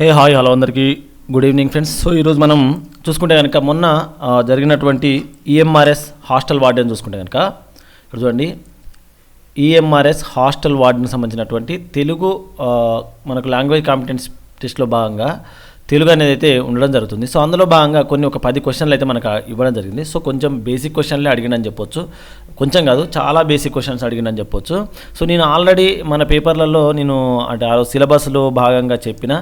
హే hi hello అందరికీ. Good evening friends. So ఈరోజు మనం చూసుకుంటే కనుక మొన్న జరిగినటువంటి ఈఎంఆర్ఎస్ హాస్టల్ వార్డెన్ చూసుకుంటే కనుక ఇక్కడ చూడండి. ఈఎంఆర్ఎస్ హాస్టల్ వార్డెన్కి సంబంధించినటువంటి తెలుగు మనకు లాంగ్వేజ్ కాంపిటెన్స్ టెస్ట్లో భాగంగా తెలుగు అనేది అయితే ఉండడం జరుగుతుంది. సో అందులో భాగంగా కొన్ని ఒక పది క్వశ్చన్లు అయితే మనకు ఇవ్వడం జరిగింది. సో కొంచెం బేసిక్ క్వశ్చన్లే అడిగినని చెప్పొచ్చు. కొంచెం కాదు చాలా బేసిక్ క్వశ్చన్స్ అడిగినని చెప్పొచ్చు. సో నేను ఆల్రెడీ మన పేపర్లలో నేను అంటే ఆ సిలబస్లో భాగంగా చెప్పిన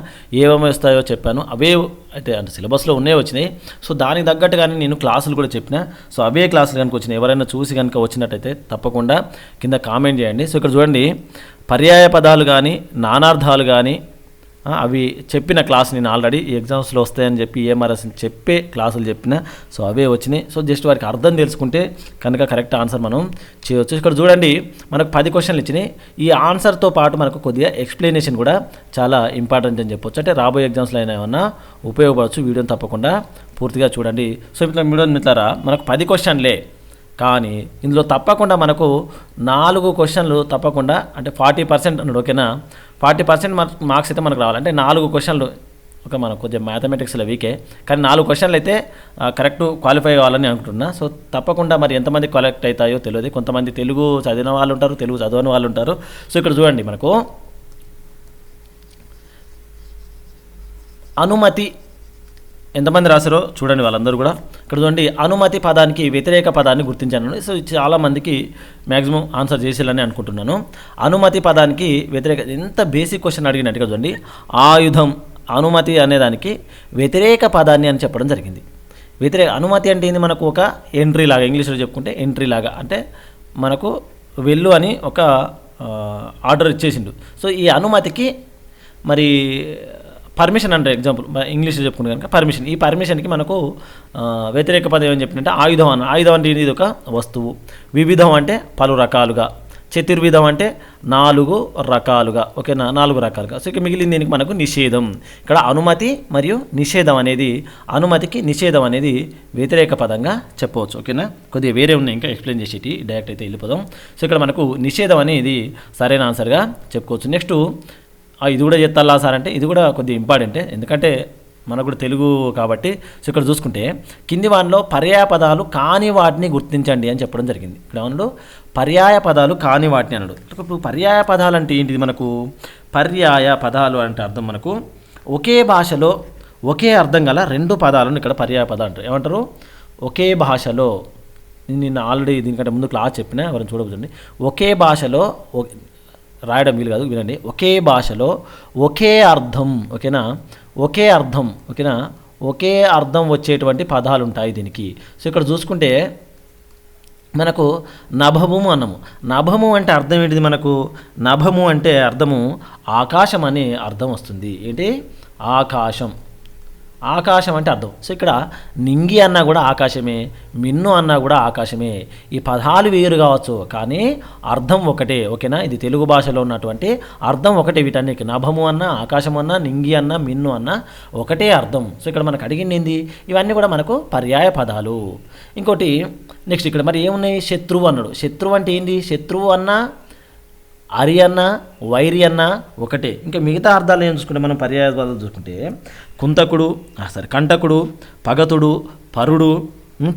ఏమేమి వస్తాయో చెప్పాను. అవే అయితే అంటే సిలబస్లో ఉన్నే వచ్చినాయి. సో దానికి తగ్గట్టుగానే నేను క్లాసులు కూడా చెప్పిన. సో అవే క్లాసులు కనుక వచ్చినాయి. ఎవరైనా చూసి కనుక వచ్చినట్టయితే తప్పకుండా కింద కామెంట్ చేయండి. సో ఇక్కడ చూడండి. పర్యాయ పదాలు కానీ నానార్థాలు కానీ అవి చెప్పిన క్లాస్ నేను ఆల్రెడీ ఈ ఎగ్జామ్స్లో వస్తాయని చెప్పి ఏఎంఆర్ఎస్ చెప్పే క్లాసులు చెప్పిన. సో అవే వచ్చినాయి. సో జస్ట్ వారికి అర్థం తెలుసుకుంటే కనుక కరెక్ట్ ఆన్సర్ మనం చేయవచ్చు ఇక్కడ చూడండి మనకు పది క్వశ్చన్లు ఇచ్చినాయి. ఈ ఆన్సర్తో పాటు మనకు కొద్దిగా ఎక్స్ప్లెనేషన్ కూడా చాలా ఇంపార్టెంట్ అని చెప్పొచ్చు. అంటే రాబోయే ఎగ్జామ్స్లో అయినా ఏమన్నా ఉపయోగపడవచ్చు వీడియోని తప్పకుండా పూర్తిగా చూడండి. సో ఇట్లా వీడియో మిత్రారా మనకు పది క్వశ్చన్లే. కానీ ఇందులో తప్పకుండా మనకు నాలుగు క్వశ్చన్లు తప్పకుండా అంటే ఫార్టీ పర్సెంట్ అన్నాడు. ఓకేనా? ఫార్టీ పర్సెంట్ మార్క్స్ అయితే మనకు రావాలి. అంటే నాలుగు క్వశ్చన్లు ఒక మనకు కొద్దిగా మ్యాథమెటిక్స్లో వీకే. కానీ నాలుగు క్వశ్చన్లు అయితే కరెక్ట్ క్వాలిఫై కావాలని అనుకుంటున్నా. సో తప్పకుండా మరి ఎంతమంది క్వాలిఫై అవుతాయో తెలియదు. కొంతమంది తెలుగు చదివిన వాళ్ళు ఉంటారు తెలుగు చదవని వాళ్ళు ఉంటారు. సో ఇక్కడ చూడండి మనకు. అనుమతి ఎంతమంది రాశారో చూడండి వాళ్ళందరూ కూడా. ఇక్కడ చూడండి అనుమతి పదానికి వ్యతిరేక పదాన్ని గుర్తించాను. సో చాలామందికి మ్యాక్సిమం ఆన్సర్ చేసేయాలని అనుకుంటున్నాను. అనుమతి పదానికి వ్యతిరేక ఎంత బేసిక్ క్వశ్చన్ అడిగినట్టుగా చూడండి. ఆయుధం అనుమతి అనేదానికి వ్యతిరేక పదాన్ని అని చెప్పడం జరిగింది. వ్యతిరేక అనుమతి అంటే ఏంది? మనకు ఒక ఎంట్రీ లాగా ఇంగ్లీష్లో చెప్పుకుంటే ఎంట్రీ లాగా. అంటే మనకు వెళ్ళు అని ఒక ఆర్డర్ ఇచ్చేసిండు. సో ఈ అనుమతికి మరి పర్మిషన్ అంటే ఎగ్జాంపుల్ ఇంగ్లీష్లో చెప్పుకుంటే కనుక పర్మిషన్. ఈ పర్మిషన్కి మనకు వ్యతిరేక పదం ఏమని చెప్పినట్టే ఆయుధం అన్న. ఆయుధం అంటే ఇది ఒక వస్తువు. వివిధం అంటే పలు రకాలుగా. చతుర్విధం అంటే నాలుగు రకాలుగా. ఓకేనా? నాలుగు రకాలుగా. సో ఇక మిగిలిన దీనికి మనకు నిషేధం. ఇక్కడ అనుమతి మరియు నిషేధం అనేది అనుమతికి నిషేధం అనేది వ్యతిరేక పదంగా చెప్పవచ్చు. ఓకేనా? కొద్దిగా వేరే ఉన్నాయి ఇంకా ఎక్స్ప్లెయిన్ చేసేటి డైరెక్ట్ అయితే వెళ్ళిపోదాం. సో ఇక్కడ మనకు నిషేధం అనేది సరైన ఆన్సర్గా చెప్పుకోవచ్చు. నెక్స్ట్ ఇది కూడా చెత్తాలా సార్ అంటే ఇది కూడా కొద్దిగా ఇంపార్టెంటే. ఎందుకంటే మనకు కూడా తెలుగు కాబట్టి సో ఇక్కడ చూసుకుంటే కింది వానిలో పర్యాయ పదాలు కాని వాటిని గుర్తించండి అని చెప్పడం జరిగింది. ఇక్కడ అవును పర్యాయ పదాలు కాని వాటిని అన్నాడు. ఇప్పుడు పర్యాయ పదాలు అంటే ఏంటిది మనకు? పర్యాయ పదాలు అంటే అర్థం మనకు ఒకే భాషలో ఒకే అర్థం గల రెండు పదాలను ఇక్కడ పర్యాయ పదాలు అంటారు. ఏమంటారు? ఒకే భాషలో. నేను నిన్న ఆల్రెడీ దీనికంటే ముందు క్లాస్ చెప్పిన ఎవరైనా చూడవచ్చండి ఒకే భాషలో రాయడం వీలు కాదు వినండి. ఒకే భాషలో ఒకే అర్థం ఓకేనా? ఒకే అర్థం ఓకేనా? ఒకే అర్థం వచ్చేటువంటి పదాలు ఉంటాయి దీనికి. సో ఇక్కడ చూసుకుంటే మనకు నభము అన్నము. నభము అంటే అర్థం ఏంటిది మనకు? నభము అంటే అర్థము ఆకాశం అనే అర్థం వస్తుంది. ఏంటి? ఆకాశం. ఆకాశం అంటే అర్థం. సో ఇక్కడ నింగి అన్నా కూడా ఆకాశమే మిన్ను అన్నా కూడా ఆకాశమే. ఈ పదాలు వేరు కావచ్చు కానీ అర్థం ఒకటే ఓకేనా? ఇది తెలుగు భాషలో ఉన్నటువంటి అర్థం ఒకటే వీటన్నిటికి. నభము అన్నా ఆకాశం అన్నా నింగి అన్నా మిన్ను అన్నా ఒకటే అర్థం. సో ఇక్కడ మనకు అడిగింది ఏంది? ఇవన్నీ కూడా మనకు పర్యాయ పదాలు. ఇంకోటి నెక్స్ట్ ఇక్కడ మరి ఏమున్నాయి? శత్రువు అన్నాడు. శత్రువు అంటే ఏంది? శత్రువు అన్నా అరి అన్న వైరి అన్న ఒకటే. ఇంకా మిగతా అర్థాలు ఏం చూసుకుంటే మనం పర్యాయ పదాలు చూసుకుంటే కుంతకుడు సరే కంటకుడు పగతుడు పరుడు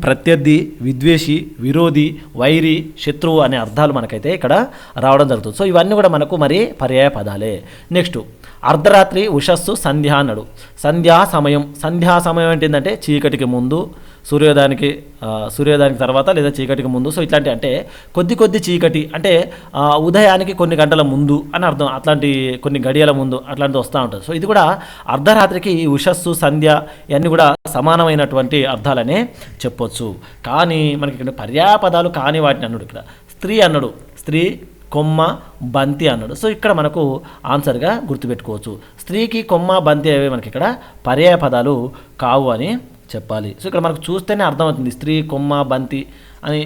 ప్రత్యర్థి విద్వేషి విరోధి వైరి శత్రువు అనే అర్థాలు మనకైతే ఇక్కడ రావడం జరుగుతుంది. సో ఇవన్నీ కూడా మనకు మరి పర్యాయ పదాలే. నెక్స్ట్ అర్ధరాత్రి ఉషస్సు సంధ్య అన్నాడు. సంధ్యా సమయం. సంధ్యా సమయం ఏంటిందంటే ఏంటంటే చీకటికి ముందు సూర్యోదయానికి సూర్యోదయానికి తర్వాత లేదా చీకటికి ముందు. సో ఇట్లాంటి అంటే కొద్ది కొద్ది చీకటి అంటే ఉదయానికి కొన్ని గంటల ముందు అని అర్థం. అట్లాంటి కొన్ని గడియల ముందు అట్లాంటిది వస్తూ ఉంటుంది. సో ఇది కూడా అర్ధరాత్రికి ఉషస్సు సంధ్య ఇవన్నీ కూడా సమానమైనటువంటి అర్థాలనే చెప్పొచ్చు. కానీ మనకి ఇక్కడ పర్యాపదాలు కాని వాటిని అన్నాడు ఇక్కడ. స్త్రీ అన్నాడు. స్త్రీ కొమ్మ బంతి అన్నాడు. సో ఇక్కడ మనకు ఆన్సర్గా గుర్తుపెట్టుకోవచ్చు. స్త్రీకి కొమ్మ బంతి అవి మనకి ఇక్కడ పర్యాయ పదాలు కావు అని చెప్పాలి. సో ఇక్కడ మనకు చూస్తేనే అర్థమవుతుంది స్త్రీ కొమ్మ బంతి అని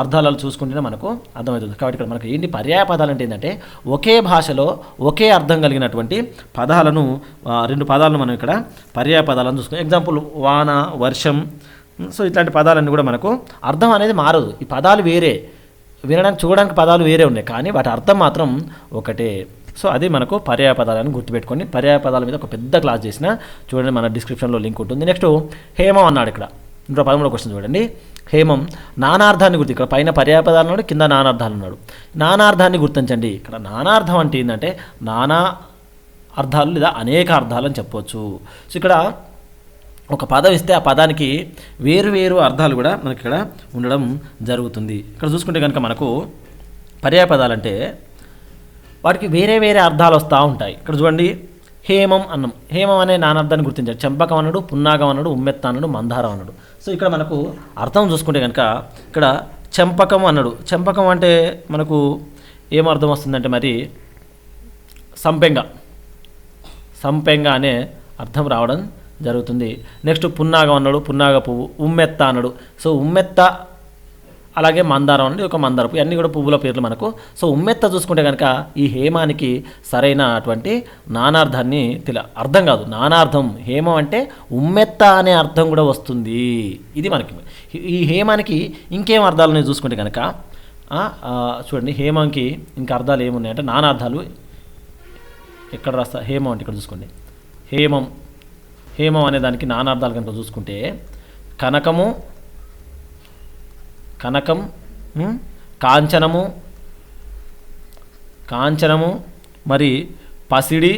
అర్థాలు చూసుకుంటేనే మనకు అర్థమవుతుంది. కాబట్టి ఇక్కడ మనకు ఏంటి పర్యాయ పదాలు అంటే ఏంటంటే ఒకే భాషలో ఒకే అర్థం కలిగినటువంటి పదాలను రెండు పదాలను మనం ఇక్కడ పర్యాయ పదాలను చూసుకున్నాం ఎగ్జాంపుల్ వాన వర్షం సో ఇట్లాంటి పదాలన్నీ కూడా మనకు అర్థం అనేది మారదు. ఈ పదాలు వేరే. వినడానికి చూడడానికి పదాలు వేరే ఉన్నాయి. కానీ వాటి అర్థం మాత్రం ఒకటే. సో అది మనకు పర్యాయ పదాలను గుర్తుపెట్టుకొని పర్యాయ పదాల మీద ఒక పెద్ద క్లాస్ చేసిన చూడండి మన డిస్క్రిప్షన్లో లింక్ ఉంటుంది. నెక్స్ట్ హేమం అన్నాడు ఇక్కడ. ఇంకో పదమూడో క్వశ్చన్ చూడండి. హేమం నానార్థాన్ని గుర్తు ఇక్కడ పైన పర్యాయపదాలు ఉన్నాడు కింద నానార్థాలు ఉన్నాడు. నానార్థాన్ని గుర్తించండి. ఇక్కడ నానార్థం అంటే ఏంటంటే నానా అర్థాలు లేదా అనేక అర్థాలు అని చెప్పవచ్చు సో ఇక్కడ ఒక పదం ఇస్తే ఆ పదానికి వేరు వేరు అర్థాలు కూడా మనకి ఇక్కడ ఉండడం జరుగుతుంది. ఇక్కడ చూసుకుంటే కనుక మనకు పర్యాయపదాలు అంటే వాటికి వేరే వేరే అర్థాలు వస్తూ ఉంటాయి. ఇక్కడ చూడండి హేమం అన్నం. హేమం అనే నానార్థాన్ని గుర్తించాడు చెంపకం అనడు పున్నాగం అనడు ఉమ్మెత్త అనడు మందారం అనడు సో ఇక్కడ మనకు అర్థం చూసుకుంటే కనుక ఇక్కడ చెంపకం అన్నాడు. చెంపకం అంటే మనకు ఏమర్థం వస్తుందంటే మరి సంపెంగ. సంపెంగ అనే అర్థం రావడం జరుగుతుంది. నెక్స్ట్ పున్నాగం అన్నాడు పున్నాగ పువ్వు ఉమ్మెత్త అన్నాడు. సో ఉమ్మెత్త అలాగే మందారం అనేది ఒక మందారం ఇవన్నీ అన్నీ కూడా పువ్వుల పేర్లు మనకు. సో ఉమ్మెత్త చూసుకుంటే కనుక ఈ హేమానికి సరైనటువంటి నానార్థాన్ని తెల అర్థం కాదు. నానార్థం హేమం అంటే ఉమ్మెత్త అనే అర్థం కూడా వస్తుంది. ఇది మనకి. ఈ హేమానికి ఇంకేం అర్థాలు చూసుకుంటే కనుక చూడండి హేమంకి ఇంకా అర్థాలు ఏమున్నాయంటే నానార్థాలు. ఎక్కడ రాస్తా? హేమం అంటే ఇక్కడ చూసుకోండి. హేమం హేమం అనే దానికి నానార్థాలు కనుక చూసుకుంటే కనకము కనకం కాంచనము కాంచనము మరి పసిడి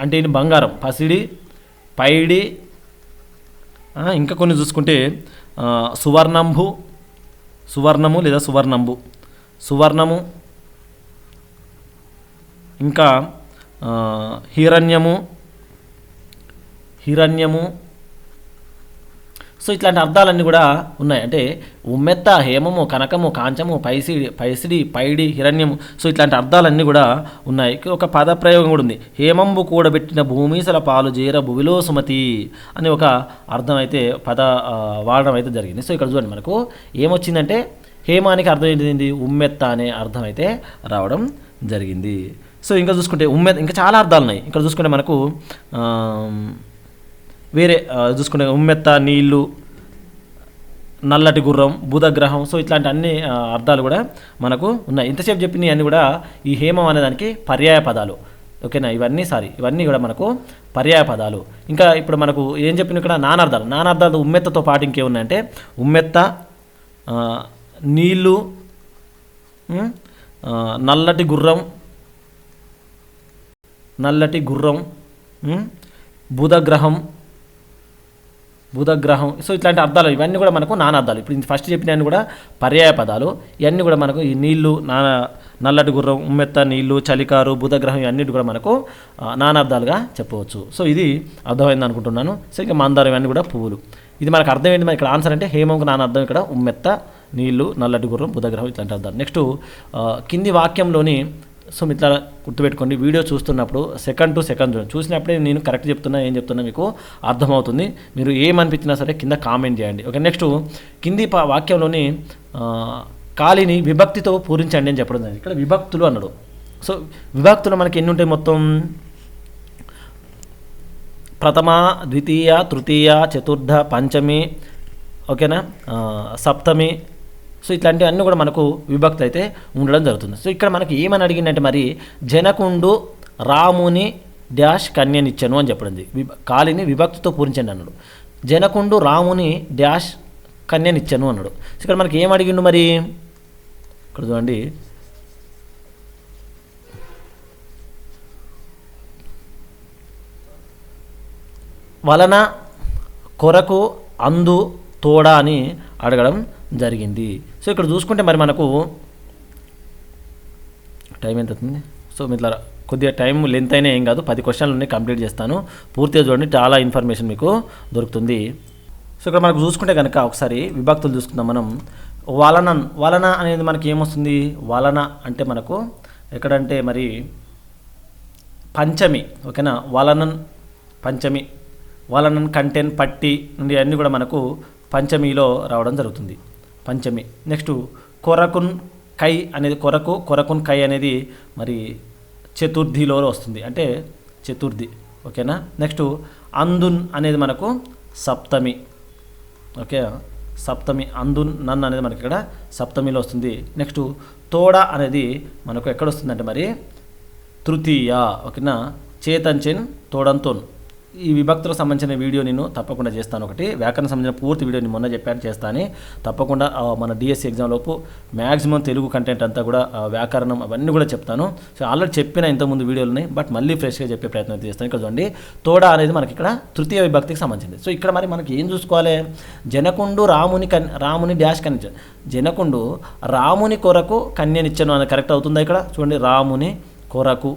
అంటే ఇది బంగారం పసిడి పైడి ఇంకా కొన్ని చూసుకుంటే సువర్ణంభు సువర్ణము లేదా సువర్ణంబు సువర్ణము ఇంకా హిరణ్యము హిరణ్యము సో ఇట్లాంటి అర్థాలన్నీ కూడా ఉన్నాయి. అంటే ఉమ్మెత్త హేమము కనకము కాంచము పైసిడి పైసిడి పైడి హిరణ్యము. సో ఇట్లాంటి అర్థాలన్నీ కూడా ఉన్నాయి. ఒక పద ప్రయోగం కూడా ఉంది. హేమంబు కూడబెట్టిన భూమీసల పాలు జీర భువిలో సుమతి అని ఒక అర్థం అయితే పద వాడడం అయితే జరిగింది. సో ఇక్కడ చూడండి మనకు ఏమొచ్చిందంటే హేమానికి అర్థం ఏంటిది? ఉమ్మెత్త అనే అర్థం అయితే రావడం జరిగింది. సో ఇంకా చూసుకుంటే ఉమ్మెత్త ఇంకా చాలా అర్థాలు ఉన్నాయి. ఇక్కడ చూసుకుంటే మనకు వేరే చూసుకునే చూసుకుంటే ఉమ్మెత్త నీళ్ళు నల్లటి గుర్రం బుధగ్రహం సో ఇట్లాంటి అన్ని అర్థాలు కూడా మనకు ఉన్నాయి. ఇంతసేపు చెప్పినవి అన్నీ కూడా ఈ హేమం అనే దానికి పర్యాయ పదాలు. ఓకేనా? ఇవన్నీ సారీ ఇవన్నీ కూడా మనకు పర్యాయ పదాలు. ఇంకా ఇప్పుడు మనకు ఏం చెప్పిన ఇక్కడ? నానార్థాలు. నానార్థాలు ఉమ్మెత్తతో పాటు ఇంకేమున్నాయంటే ఉమ్మెత్త నీళ్ళు నల్లటి గుర్రం నల్లటి గుర్రం బుధగ్రహం బుధగ్రహం. సో ఇట్లాంటి అర్థాలు ఇవన్నీ కూడా మనకు నానార్థాలు ఇప్పుడు ఫస్ట్ చెప్పినవన్నీ కూడా పర్యాయ పదాలు. ఇవన్నీ కూడా మనకు ఈ నీళ్ళు నానా నల్లటి గుర్రం ఉమ్మెత్త నీళ్ళు చలికారు బుధగ్రహం ఇవన్నీ కూడా మనకు నానార్థాలుగా చెప్పవచ్చు. సో ఇది అర్థమైంది అనుకుంటున్నాను. సో ఇంకా మందారం ఇవన్నీ కూడా పువ్వులు. ఇది మనకు అర్థం ఏంటి? ఇక్కడ ఆన్సర్ అంటే హేమంకు నానార్థం ఇక్కడ ఉమ్మెత్త నీళ్ళు నల్లటి గుర్రం బుధగ్రహం ఇట్లాంటి అర్థాలు. నెక్స్ట్ కింది వాక్యంలోని సో మిత్ర గుర్తుపెట్టుకోండి వీడియో చూస్తున్నప్పుడు సెకండ్ టు సెకండ్ చూడండి. చూసినప్పుడే నేను కరెక్ట్ చెప్తున్నా ఏం చెప్తున్నా మీకు అర్థమవుతుంది. మీరు ఏమనిపించినా సరే కింద కామెంట్ చేయండి. ఓకే నెక్స్ట్ కింది ప- వాక్యంలోని ఖాళీని విభక్తితో పూరించండి అని చెప్పడం జరిగింది. ఇక్కడ విభక్తులు అన్నాడు. సో విభక్తులు మనకి ఎన్ని ఉంటాయి మొత్తం? ప్రథమ ద్వితీయ తృతీయ చతుర్థ పంచమి ఓకేనా? సప్తమి సో ఇట్లాంటివన్నీ కూడా మనకు విభక్తి అయితే ఉండడం జరుగుతుంది. సో ఇక్కడ మనకి ఏమని అడిగిందంటే మరి జనకుండు రాముని డాష్ కన్యనిచ్చాను అని చెప్పండి విభ కాళిని విభక్తితో పూరించండి అన్నాడు. జనకుండు రాముని డాష్ కన్యనిచ్చాను అన్నాడు. సో ఇక్కడ మనకి ఏం అడిగిండు మరి? ఇక్కడ చూడండి. వలన కొరకు అందు తోడా అని అడగడం జరిగింది. సో ఇక్కడ చూసుకుంటే మరి మనకు టైం ఎంత అవుతుంది? సో ఇట్లా కొద్దిగా టైం లెంత్ అయినా ఏం కాదు పది క్వశ్చన్లు ఉన్నాయి కంప్లీట్ చేస్తాను. పూర్తిగా చూడండి చాలా ఇన్ఫర్మేషన్ మీకు దొరుకుతుంది. సో ఇక్కడ మనకు చూసుకుంటే కనుక ఒకసారి విభక్తులు చూసుకుందాం మనం. వలన వలన అనేది మనకి ఏమొస్తుంది? వలన అంటే మనకు ఎక్కడంటే మరి పంచమి ఓకేనా? వలనన్ పంచమి. వలనన్ కంటెన్ పట్టి నుండి అన్నీ కూడా మనకు పంచమిలో రావడం జరుగుతుంది. పంచమి. నెక్స్ట్ కొరకున్ కై అనేది కొరకు కొరకున్ కై అనేది మరి చతుర్థిలో వస్తుంది. అంటే చతుర్థి. ఓకేనా? నెక్స్ట్ అందున్ అనేది మనకు సప్తమి. ఓకే? సప్తమి అందున్ నన్ అనేది మనకి ఇక్కడ సప్తమిలో వస్తుంది. నెక్స్ట్ తోడ అనేది మనకు ఎక్కడ వస్తుందంటే మరి తృతీయ. ఓకేనా? చేతంచెన్ తోడంతోన్. ఈ విభక్తులకు సంబంధించిన వీడియో నేను తప్పకుండా చేస్తాను ఒకటి. వ్యాకరణ సంబంధించిన పూర్తి వీడియో నేను మొన్న చెప్పాను చేస్తాను. తప్పకుండా మన డిఎస్సి ఎగ్జామ్ లోపు మ్యాక్సిమం తెలుగు కంటెంట్ అంతా కూడా వ్యాకరణం అవన్నీ కూడా చెప్తాను. సో ఆల్రెడీ చెప్పిన ఇంతకుముందు వీడియోలని బట్ మళ్ళీ ఫ్రెష్గా చెప్పే ప్రయత్నం చేస్తాను. ఇక్కడ చూడండి తోడ అనేది మనకి ఇక్కడ తృతీయ విభక్తికి సంబంధించింది. సో ఇక్కడ మరి మనకి ఏం చూసుకోవాలి? జనకుండు రాముని కన్ రాముని డాష్ కన్య జనకుండు రాముని కొరకు కన్యనిచ్చను అనేది కరెక్ట్ అవుతుందా ఇక్కడ? చూడండి రాముని కొరకు.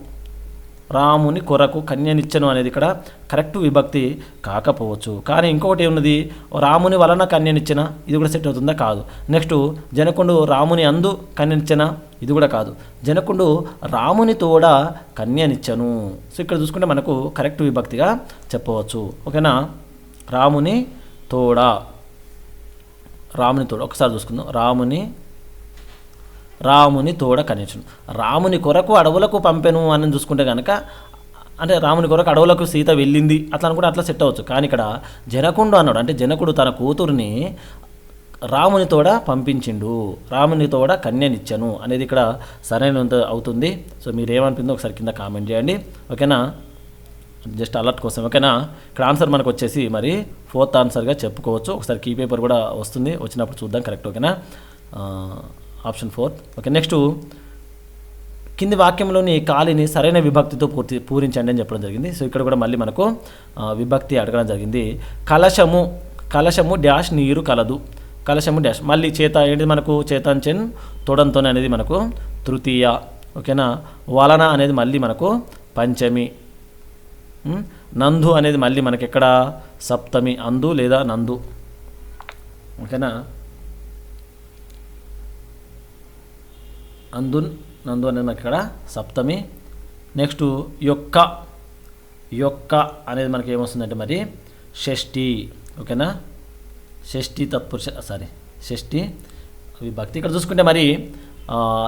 రాముని కొరకు కన్యనిచ్చను అనేది ఇక్కడ కరెక్ట్ విభక్తి కాకపోవచ్చు. కానీ ఇంకొకటి ఏమున్నది? రాముని వలన కన్యనిచ్చిన ఇది కూడా సెట్ అవుతుందా? కాదు. నెక్స్ట్ జనకుండు రాముని అందు కన్యనిచ్చిన ఇది కూడా కాదు. జనకుండు రాముని తోడ కన్యనిచ్చను. సో ఇక్కడ చూసుకుంటే మనకు కరెక్ట్ విభక్తిగా చెప్పవచ్చు. ఓకేనా? రాముని తోడ. రాముని తోడ. ఒకసారి చూసుకుందాం. రాముని రాముని తోడ కనిచును. రాముని కొరకు అడవులకు పంపెను అని చూసుకుంటే కనుక అంటే రాముని కొరకు అడవులకు సీత వెళ్ళింది అట్లా అనుకుంటే అట్లా సెట్ అవ్వచ్చు. కానీ ఇక్కడ జనకుండు అన్నాడు. అంటే జనకుడు తన కూతుర్ని రాముని తోడ పంపించిండు. రాముని తోడ కన్యనిచ్చను అనేది ఇక్కడ సరైనంత అవుతుంది. సో మీరు ఏమనిపిందో ఒకసారి కింద కామెంట్ చేయండి. ఓకేనా? జస్ట్ అలర్ట్ కోసం. ఓకేనా? ఇక్కడ ఆన్సర్ మనకు వచ్చేసి మరి ఫోర్త్ ఆన్సర్గా చెప్పుకోవచ్చు. ఒకసారి కీ పేపర్ కూడా వస్తుంది. వచ్చినప్పుడు చూద్దాం. కరెక్ట్. ఓకేనా? ఆప్షన్ ఫోర్త్ ఓకే నెక్స్ట్ కింది వాక్యంలోని ఖాళీని సరైన విభక్తితో పూర్తి పూరించండి అని చెప్పడం జరిగింది. సో ఇక్కడ కూడా మళ్ళీ మనకు విభక్తి అడగడం జరిగింది. కలశము కలశము డాష్ నీరు కలదు. కలశము డాష్ మళ్ళీ చేత ఏంటిది మనకు? చేతాంచెన్ తొడంతోనే అనేది మనకు తృతీయ. ఓకేనా? వలన అనేది మళ్ళీ మనకు పంచమి. నందు అనేది మళ్ళీ మనకి ఎక్కడ సప్తమి. అందు లేదా నందు. ఓకేనా? అందు నందు అనేది మనకి ఇక్కడ సప్తమి. నెక్స్ట్ యొక్క. యొక్క అనేది మనకి ఏమొస్తుందంటే మరి షష్ఠి. ఓకేనా? షష్ఠి తత్పురుష సారీ షష్ఠి విభక్తి. ఇక్కడ చూసుకుంటే మరి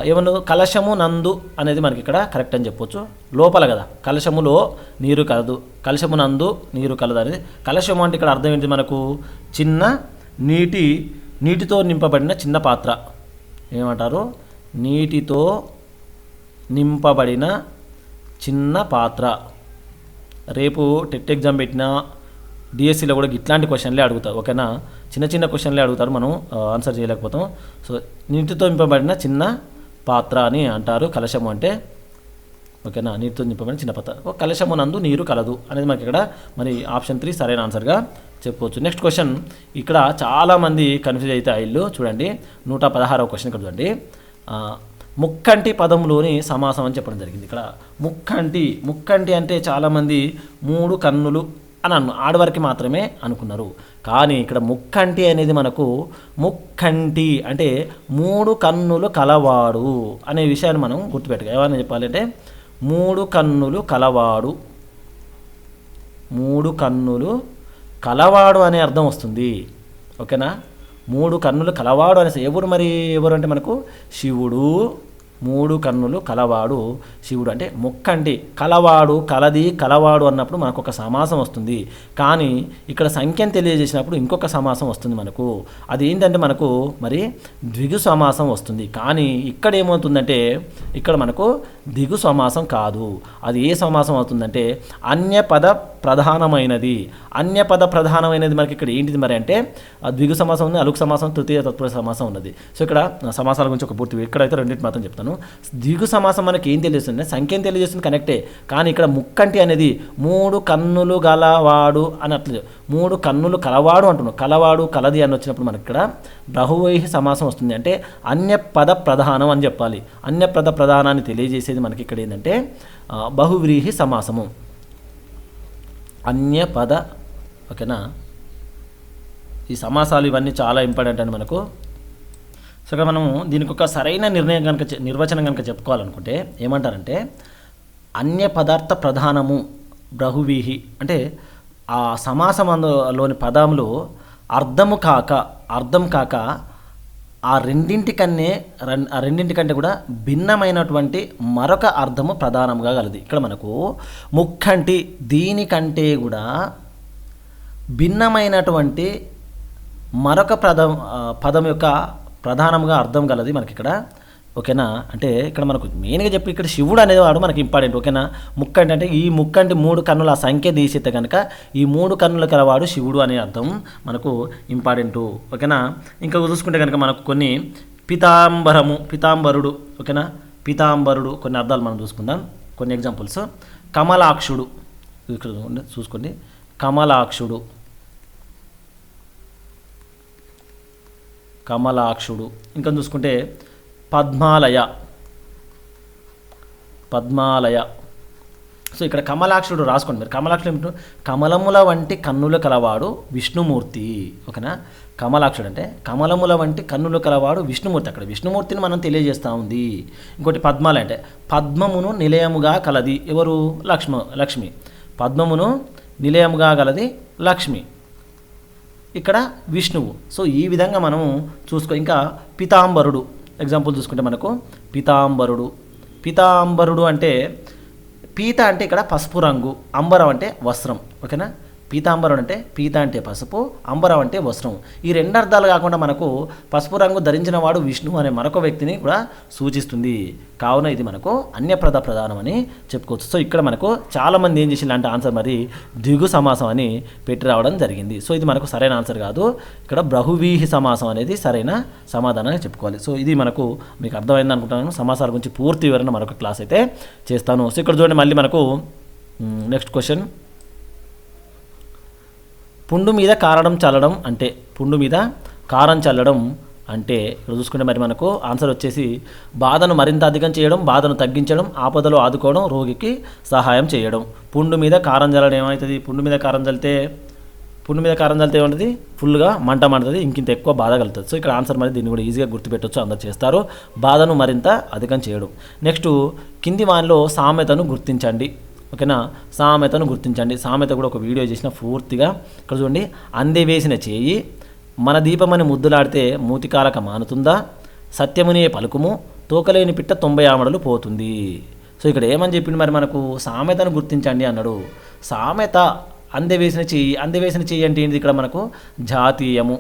ఏమన్నా కలశము నందు అనేది మనకి ఇక్కడ కరెక్ట్ అని చెప్పొచ్చు. లోపల కదా. కలశములో నీరు కలదు. కలశము నందు నీరు కలదు అనేది. కలశము అంటే ఇక్కడ అర్థం ఏంటి మనకు? చిన్న నీటి నీటితో నింపబడిన చిన్న పాత్ర. ఏమంటారు? నీటితో నింపబడిన చిన్న పాత్ర. రేపు టెట్ ఎగ్జామ్ పెట్టినా డిఎస్సిలో కూడా ఇట్లాంటి క్వశ్చన్లే అడుగుతారు. ఓకేనా? చిన్న చిన్న క్వశ్చన్లే అడుగుతారు. మనం ఆన్సర్ చేయలేకపోతాం. సో నీటితో నింపబడిన చిన్న పాత్ర అని అంటారు కలశము అంటే. ఓకేనా? నీటితో నింపబడిన చిన్న పాత్ర. ఓ కలశము నందు నీరు కలదు అనేది మనకి ఇక్కడ మరి ఆప్షన్ త్రీ సరైన ఆన్సర్గా చెప్పుకోవచ్చు. నెక్స్ట్ క్వశ్చన్ ఇక్కడ చాలామంది కన్ఫ్యూజ్ అయితే ఇల్లు. చూడండి. నూట పదహారవ క్వశ్చన్ ఇక్కడ చూడండి. ముక్కంటి పదంలోని సమాసం అని చెప్పడం జరిగింది. ఇక్కడ ముక్కంటి ముక్కంటి అంటే చాలామంది మూడు కన్నులు అని అను ఆడవారికి మాత్రమే అనుకున్నారు. కానీ ఇక్కడ ముక్కంటి అనేది మనకు ముక్కంటి అంటే మూడు కన్నులు కలవాడు అనే విషయాన్ని మనం గుర్తుపెట్టుకో ఏమని చెప్పాలంటే మూడు కన్నులు కలవాడు మూడు కన్నులు కలవాడు అనే అర్థం వస్తుంది. ఓకేనా? మూడు కన్నులు కలవాడు అనేసి ఎవరు మరి? ఎవరు అంటే మనకు? శివుడు. మూడు కన్నులు కలవాడు. శివుడు అంటే ముక్కంటి కలవాడు కలది కలవాడు అన్నప్పుడు మనకు ఒక సమాసం వస్తుంది. కానీ ఇక్కడ సంఖ్యను తెలియజేసినప్పుడు ఇంకొక సమాసం వస్తుంది మనకు. అది ఏంటంటే మనకు మరి ద్విగు సమాసం వస్తుంది. కానీ ఇక్కడ ఏమవుతుందంటే ఇక్కడ మనకు దిగు సమాసం కాదు. అది ఏ సమాసం అవుతుందంటే అన్యపద ప్రధానమైనది. అన్యపద ప్రధానమైనది మనకి ఇక్కడ ఏంటిది మరి అంటే దిగు ద్విగు సమాసం ఉంది అలుగు సమాసం తృతీయ తత్పురుష సమాసం ఉన్నది. సో ఇక్కడ సమాసాల గురించి ఒక పూర్తి ఇక్కడైతే రెండింటి మాత్రం చెప్తాను. ద్విగు సమాసం మనకి ఏం తెలియజేస్తుంది? సంఖ్యను తెలియజేస్తుంది? కనెక్టే. కానీ ఇక్కడ ముక్కంటి అనేది మూడు కన్నులు గలవాడు అని అట్లా మూడు కన్నులు కలవాడు అంటున్నాం. కలవాడు కలది అని వచ్చినప్పుడు మనకి ఇక్కడ బహువైహి సమాసం వస్తుంది. అంటే అన్యపద ప్రధానం అని చెప్పాలి. అన్యపద ప్రధానాన్ని తెలియజేసి చేసేది మనకి ఇక్కడ ఏంటంటే బహువ్రీహి సమాసము. అన్యపద ఓకేనా? ఈ సమాసాలు ఇవన్నీ చాలా ఇంపార్టెంట్ అండి మనకు. సో ఇక్కడ మనము దీనికి ఒక సరైన నిర్ణయం కనుక నిర్వచనం కనుక చెప్పుకోవాలనుకుంటే ఏమంటారంటే అన్య పదార్థ ప్రధానము బహువీహి అంటే ఆ సమాసంలోని పదములు అర్థము కాక అర్థం కాక ఆ రెండింటికన్నే ఆ రెండింటికంటే కూడా భిన్నమైనటువంటి మరొక అర్థము ప్రధానంగా కలదు ఇక్కడ మనకు ముక్కంటి దీనికంటే కూడా భిన్నమైనటువంటి మరొక పదం పదం యొక్క ప్రధానంగా అర్థం కలది మనకి ఇక్కడ ఓకేనా? అంటే ఇక్కడ మనకు మెయిన్గా చెప్పి ఇక్కడ శివుడు అనేది వాడు మనకి ఇంపార్టెంట్ ఓకేనా? ముక్కంటి అంటే ఈ ముక్కంటి మూడు కన్నుల సంఖ్య తీసితే కనుక ఈ మూడు కన్నుల కలవాడు శివుడు అనే అర్థం మనకు ఇంపార్టెంట్ ఓకేనా? ఇంకా చూసుకుంటే కనుక మనకు కొన్ని పితాంబరము పితాంబరుడు ఓకేనా? పితాంబరుడు కొన్ని అర్థాలు మనం చూసుకుందాం. కొన్ని ఎగ్జాంపుల్స్ కమలాక్షుడు ఇక్కడ చూసుకోండి. కమలాక్షుడు. కమలాక్షుడు. ఇంకా చూసుకుంటే పద్మాలయ. పద్మాలయ. సో ఇక్కడ కమలాక్షుడు రాసుకోండి మీరు. కమలాక్షుడు ఏమిటో? కమలముల వంటి కన్నుల కలవాడు విష్ణుమూర్తి. ఓకేనా? కమలాక్షుడు అంటే కమలముల వంటి కన్నులు కలవాడు విష్ణుమూర్తి. అక్కడ విష్ణుమూర్తిని మనం తెలియజేస్తూ ఉంది. ఇంకోటి పద్మాలయ అంటే పద్మమును నిలయముగా కలది. ఎవరు? లక్ష్మ లక్ష్మి. పద్మమును నిలయముగా గలది లక్ష్మి. ఇక్కడ విష్ణువు. సో ఈ విధంగా మనము చూసుకో ఇంకా పితాంబరుడు. ఎగ్జాంపుల్ చూసుకుంటే మనకు పీతాంబరుడు. పీతాంబరుడు అంటే పీత అంటే ఇక్కడ పసుపు రంగు అంబరం అంటే వస్త్రం. ఓకేనా? పీతాంబరం అంటే పీత అంటే పసుపు అంబరం అంటే వస్త్రం. ఈ రెండు అర్థాలు కాకుండా మనకు పసుపు రంగు ధరించిన వాడు విష్ణు అనే మరొక వ్యక్తిని కూడా సూచిస్తుంది. కావున ఇది మనకు అన్యప్రద ప్రధానం అని చెప్పుకోవచ్చు. సో ఇక్కడ మనకు చాలామంది ఏం చేసి అంటే ఆన్సర్ మరి ద్విగు సమాసం అని పెట్టి రావడం జరిగింది. సో ఇది మనకు సరైన ఆన్సర్ కాదు. ఇక్కడ బ్రహువీహి సమాసం అనేది సరైన సమాధానంగా చెప్పుకోవాలి. సో ఇది మనకు మీకు అర్థమైంది అనుకుంటున్నాను. సమాసాల గురించి పూర్తి వివరణ మరొక క్లాస్ అయితే చేస్తాను. సో ఇక్కడ చూడండి మళ్ళీ మనకు నెక్స్ట్ క్వశ్చన్. పుండు మీద కారడం చల్లడం అంటే పుండు మీద కారం చల్లడం అంటే ఇక్కడ చూసుకుంటే మరి మనకు ఆన్సర్ వచ్చేసి బాధను మరింత అధికం చేయడం బాధను తగ్గించడం ఆపదలో ఆదుకోవడం రోగికి సహాయం చేయడం. పుండు మీద కారం చల్లడం ఏమవుతుంది? పుండు మీద కారం చల్లితే పుండు మీద కారం చల్లితే ఏమంటుంది ఫుల్గా మంట మండుతుంది ఇంకింత ఎక్కువ బాధ కలుగుతుంది. సో ఇక్కడ ఆన్సర్ మరి దీన్ని కూడా ఈజీగా గుర్తుపెట్టవచ్చు అందరు చేస్తారు. బాధను మరింత అధికం చేయడం. నెక్స్ట్ కింది వానిలో సామెతను గుర్తించండి. ఓకేనా? సామెతను గుర్తించండి. సామెత కూడా ఒక వీడియో చేసిన పూర్తిగా. ఇక్కడ చూడండి. అందే వేసిన చేయి మన దీపమని ముద్దులాడితే మూతికాలక మానుతుందా? సత్యమునే పలుకుము తోకలేని పిట్ట తొంభై ఆమడలు పోతుంది. సో ఇక్కడ ఏమని చెప్పింది మరి మనకు? సామెతను గుర్తించండి అన్నాడు. సామెత అందవేసిన చెయ్యి అందవేసిన చెయ్యి అంటే ఏంటి ఇక్కడ మనకు? జాతీయము.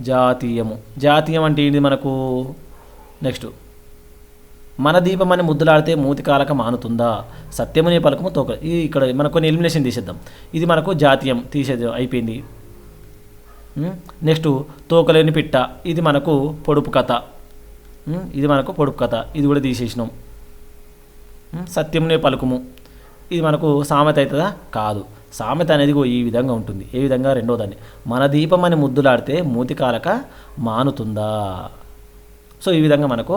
జాతీయము. జాతీయం అంటే ఏంటి మనకు? నెక్స్ట్. మన దీపం అని ముద్దులాడితే మూతి కాలక మానుతుందా? సత్యమునే పలకము తోక ఇది ఇక్కడ మనకు కొన్ని ఎలిమినేషన్ తీసేద్దాం. ఇది మనకు జాతీయం తీసేది అయిపోయింది. నెక్స్ట్ తోకలేని పిట్ట. ఇది మనకు పొడుపు కథ. ఇది మనకు పొడుపు కథ. ఇది కూడా తీసేసినాం. సత్యమునే పలుకుము. ఇది మనకు సామెత అవుతుందా? కాదు. సామెత అనేది ఈ విధంగా ఉంటుంది. ఏ విధంగా? రెండో దాన్ని మన దీపం అని ముద్దులాడితే మూతి కాలక మానుతుందా? సో ఈ విధంగా మనకు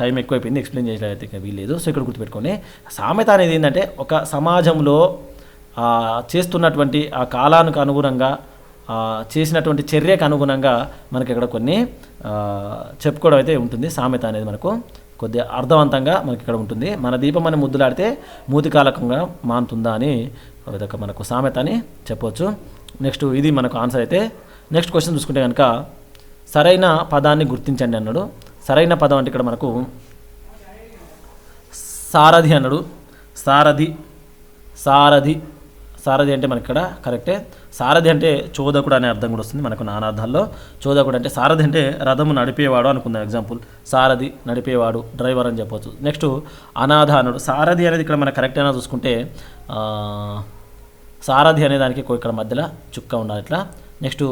టైం ఎక్కువైపోయింది ఎక్స్ప్లెయిన్ చేయడానికి వీల్లేదు. సో ఇక్కడ గుర్తుపెట్టుకొని సామెత అనేది ఏంటంటే ఒక సమాజంలో చేస్తున్నటువంటి ఆ కాలానికి అనుగుణంగా చేసినటువంటి చర్యకు అనుగుణంగా మనకి ఇక్కడ కొన్ని చెప్పుకోవడం అయితే ఉంటుంది. సామెత అనేది మనకు కొద్దిగా అర్థవంతంగా మనకి ఇక్కడ ఉంటుంది. మన దీపం అని ముద్దులాడితే మూతికాలకంగా మానుతుందా అని ఇదొక మనకు సామెత అని చెప్పవచ్చు నెక్స్ట్ ఇది మనకు ఆన్సర్ అయితే నెక్స్ట్ క్వశ్చన్ చూసుకుంటే కనుక సరైన పదాన్ని గుర్తించండి అన్నాడు. సరైన పదం అంటే ఇక్కడ మనకు సారథి అన్నాడు. సారథి సారథి సారథి అంటే మనకి ఇక్కడ కరెక్టే సారథి అంటే చోదకుడు అనే అర్థం కూడా వస్తుంది మనకు నానార్థాల్లో. చోదకుడు అంటే సారథి అంటే రథము నడిపేవాడు అనుకుందాం ఎగ్జాంపుల్ సారథి నడిపేవాడు డ్రైవర్ అని చెప్పొచ్చు. నెక్స్ట్ అనాథ అన్నాడు. సారథి అనేది ఇక్కడ మనకు కరెక్ట్ అయినా చూసుకుంటే సారథి అనే దానికి ఇక్కడ మధ్యలో చుక్క ఉండాలి ఇట్లా. నెక్స్ట్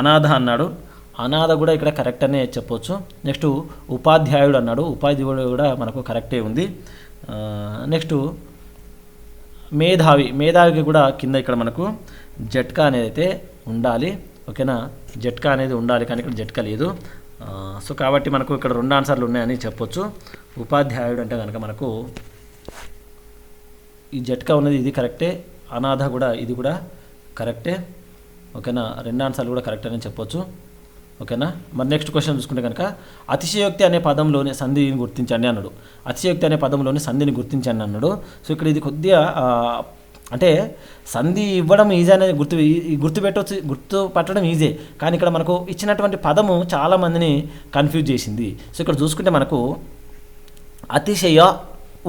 అనాథ అన్నాడు. అనాథ కూడా ఇక్కడ కరెక్ట్ అనే చెప్పొచ్చు. నెక్స్ట్ ఉపాధ్యాయుడు అన్నాడు. ఉపాధ్యాయుడు కూడా మనకు కరెక్టే ఉంది. నెక్స్ట్ మేధావి. మేధావికి కూడా కింద ఇక్కడ మనకు జట్కా అనేది అయితే ఉండాలి. ఓకేనా జట్కా అనేది ఉండాలి కానీ ఇక్కడ జట్కా లేదు. సో కాబట్టి మనకు ఇక్కడ రెండు ఆన్సర్లు ఉన్నాయని చెప్పొచ్చు. ఉపాధ్యాయుడు అంటే కనుక మనకు ఈ జట్కా ఉన్నది ఇది కరెక్టే అనాథ కూడా ఇది కూడా కరెక్టే ఓకేనా రెండు ఆన్సర్లు కూడా కరెక్ట్ అని చెప్పొచ్చు. ఓకేనా? మరి నెక్స్ట్ క్వశ్చన్ చూసుకుంటే కనుక అతిశయోక్తి అనే పదంలోని సంధిని గుర్తించండి అన్నాడు. అతిశయోక్తి అనే పదంలోని సంధిని గుర్తించండి అన్నాడు. సో ఇక్కడ ఇది కొద్దిగా అంటే సంధి ఇవ్వడం ఈజీ అనేది గుర్తు గుర్తుపెట్టవచ్చు గుర్తు పట్టడం ఈజీ కానీ ఇక్కడ మనకు ఇచ్చినటువంటి పదము చాలా మందిని కన్ఫ్యూజ్ చేసింది. సో ఇక్కడ చూసుకుంటే మనకు అతిశయ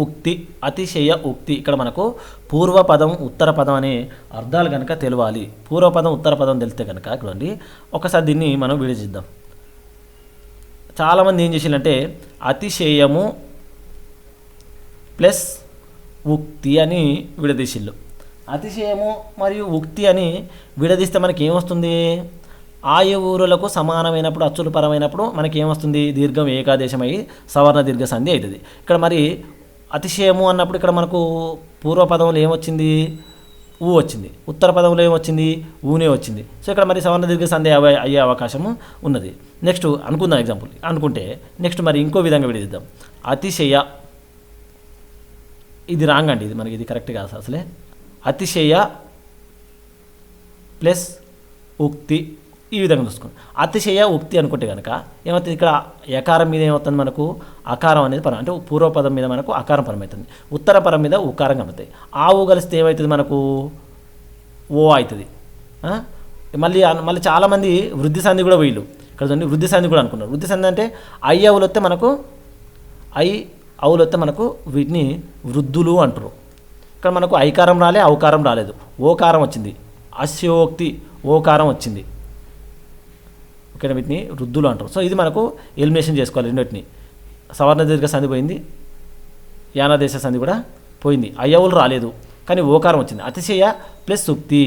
ఉక్తి అతిశయ ఉక్తి. ఇక్కడ మనకు పూర్వపదం ఉత్తర పదం అనే అర్థాలు కనుక తెలవాలి. పూర్వపదం ఉత్తర పదం తెలిస్తే కనుక ఇక్కడండి ఒకసారి దీన్ని మనం విడిచిద్దాం చాలామంది ఏం చేసిందంటే అతిశయము ప్లస్ ఉక్తి అని విడదీసిళ్ళు. అతిశయము మరియు ఉక్తి అని విడదీస్తే మనకి ఏమొస్తుంది ఆయు ఊరులకు సమానమైనప్పుడు అచ్చులు పరమైనప్పుడు మనకి ఏమొస్తుంది దీర్ఘం ఏకాదేశమై సవర్ణ దీర్ఘ సంధి అవుతుంది. ఇక్కడ మరి అతిశయము అన్నప్పుడు ఇక్కడ మనకు పూర్వపదంలో ఏమొచ్చింది? ఊ వచ్చింది. ఉత్తర పదంలో ఏమొచ్చింది? ఊనే వచ్చింది. సో ఇక్కడ మరి సవర్ణ దీర్ఘ సంధి అయ్యే అవకాశము ఉన్నది. నెక్స్ట్ అనుకుందాం ఎగ్జాంపుల్. అనుకుంటే నెక్స్ట్ మరి ఇంకో విధంగా విడదీద్దాం. అతిశయ. ఇది రాంగ్ అండి ఇది మనకి ఇది కరెక్ట్ కాదు అసలే. అతిశయ ప్లస్ ఉక్తి. ఈ విధంగా చూసుకోండి. అతిశయ ఉక్తి అనుకుంటే కనుక ఏమవుతుంది? ఇక్కడ యకారం మీద ఏమవుతుంది మనకు? అకారం అనేది పరం అంటే పూర్వపదం మీద మనకు అకారం పరం అవుతుంది ఉత్తర పరం మీద ఉకారం కలుగుతాయి ఆ ఊ కలిస్తే ఏమవుతుంది మనకు? ఓ అవుతుంది. మళ్ళీ మళ్ళీ చాలామంది వృద్ధి సంధి కూడా వీళ్ళు ఇక్కడ చూడండి వృద్ధి సంధి కూడా అనుకున్నారు. వృద్ధి సంధి అంటే ఐ అవులు వస్తే మనకు ఐ అవులు వస్తే మనకు వీటిని వృద్ధులు అంటారు. ఇక్కడ మనకు ఐకారం రాలే అవకారం రాలేదు. ఓకారం వచ్చింది. అస్యోక్తి ఓకారం వచ్చింది. ఓకేనా వీటిని వృద్ధులు అంటారు. సో ఇది మనకు ఎలిమినేషన్ చేసుకోవాలి రెండింటిని. సవర్ణ దీర్ఘ సంధి పోయింది. యానాదేశ సంధి కూడా పోయింది. అయ్యవులు రాలేదు. కానీ ఓకారం వచ్చింది. అతిశయ ప్లస్ సుక్తి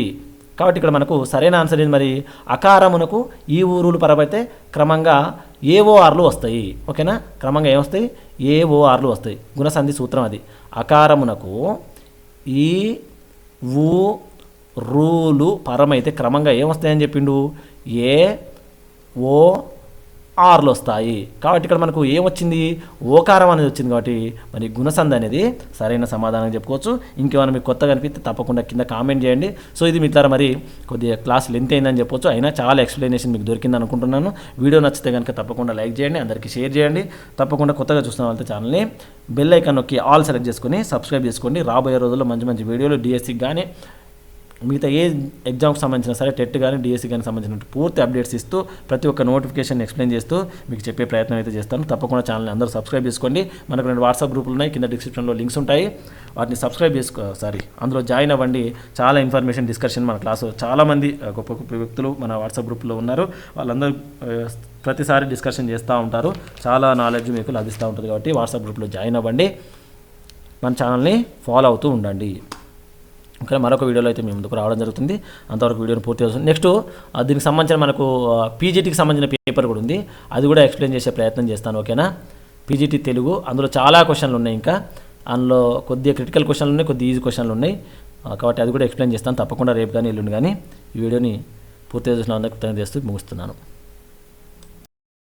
కాబట్టి ఇక్కడ మనకు సరైన ఆన్సర్ ఏంది మరి? అకారమునకు ఈ ఊరులు పరబడితే క్రమంగా ఏఓఆర్లు వస్తాయి. ఓకేనా? క్రమంగా ఏమొస్తాయి? ఏఓఆర్లు వస్తాయి. గుణసంధి సూత్రం అది. అకారమునకు ఈ ఊ రూలు పరమైతే క్రమంగా ఏమొస్తాయని చెప్పిండు? ఏ ఓ ఆర్లు వస్తాయి. కాబట్టి ఇక్కడ మనకు ఏమొచ్చింది ఓకారం అనేది వచ్చింది కాబట్టి మరి గుణసంధ అనేది సరైన సమాధానం చెప్పుకోవచ్చు. ఇంకేమైనా మీకు కొత్తగా అనిపిస్తే తప్పకుండా కింద కామెంట్ చేయండి. సో ఇది మీ మరి కొద్దిగా క్లాస్ లెంత్ అయిందని చెప్పొచ్చు. అయినా చాలా ఎక్స్ప్లెనేషన్ మీకు దొరికింది అనుకుంటున్నాను. వీడియో నచ్చితే కనుక తప్పకుండా లైక్ చేయండి అందరికీ షేర్ చేయండి. తప్పకుండా కొత్తగా చూస్తున్న వాళ్ళతో ఛానల్ని బెల్ ఐకాన్ నొక్కి ఆల్ సెలెక్ట్ చేసుకొని సబ్స్క్రైబ్ చేసుకోండి. రాబోయే రోజుల్లో మంచి మంచి వీడియోలు డిఎస్సికి కానీ మిగతా ఏ ఎగ్జామ్కి సంబంధించిన సరే టెట్ కానీ డిఎస్సి కానీ సంబంధించిన పూర్తి అప్డేట్స్ ఇస్తూ ప్రతి ఒక్క నోటిఫికేషన్ ఎక్స్ప్లెయిన్ చేస్తూ మీకు చెప్పే ప్రయత్నం అయితే చేస్తాను. తప్పకుండా ఛానల్ని అందరూ సబ్స్క్రైబ్ చేసుకోండి. మనకు రెండు వాట్సాప్ గ్రూపులు ఉన్నాయి. కింద డిస్క్రిప్షన్లో లింక్స్ ఉంటాయి. వాటిని సబ్స్క్రైబ్ చేసుకో సారీ అందులో జాయిన్ అవ్వండి. చాలా ఇన్ఫర్మేషన్ డిస్కషన్ మన క్లాసు చాలామంది గొప్ప గొప్ప వ్యక్తులు మన వాట్సాప్ గ్రూప్లో ఉన్నారు. వాళ్ళందరూ ప్రతిసారి డిస్కషన్ చేస్తూ ఉంటారు. చాలా నాలెడ్జ్ మీకు లభిస్తూ ఉంటుంది కాబట్టి వాట్సాప్ గ్రూప్లో జాయిన్ అవ్వండి. మన ఛానల్ని ఫాలో అవుతూ ఉండండి. ఓకే మరొక వీడియోలో అయితే మేము ముందుకు రావడం జరుగుతుంది. అంతవరకు వీడియోని పూర్తి అవుతుంది నెక్స్ట్ దీనికి సంబంధించిన మనకు పీజీటీకి సంబంధించిన పేపర్ కూడా ఉంది. అది కూడా ఎక్స్ప్లెయిన్ చేసే ప్రయత్నం చేస్తాను ఓకేనా? పీజీటీ తెలుగు అందులో చాలా క్వశ్చన్లు ఉన్నాయి ఇంకా. అందులో కొద్దిగా క్రిటికల్ క్వశ్చన్లు ఉన్నాయి కొద్ది ఈజీ క్వశ్చన్లు ఉన్నాయి. కాబట్టి అది కూడా ఎక్స్ప్లెయిన్ చేస్తాను తప్పకుండా రేపు కానీ ఎల్లుండి కానీ ఈ వీడియోని పూర్తి చేసిన అందరికీ చేస్తూ ముగిస్తున్నాను.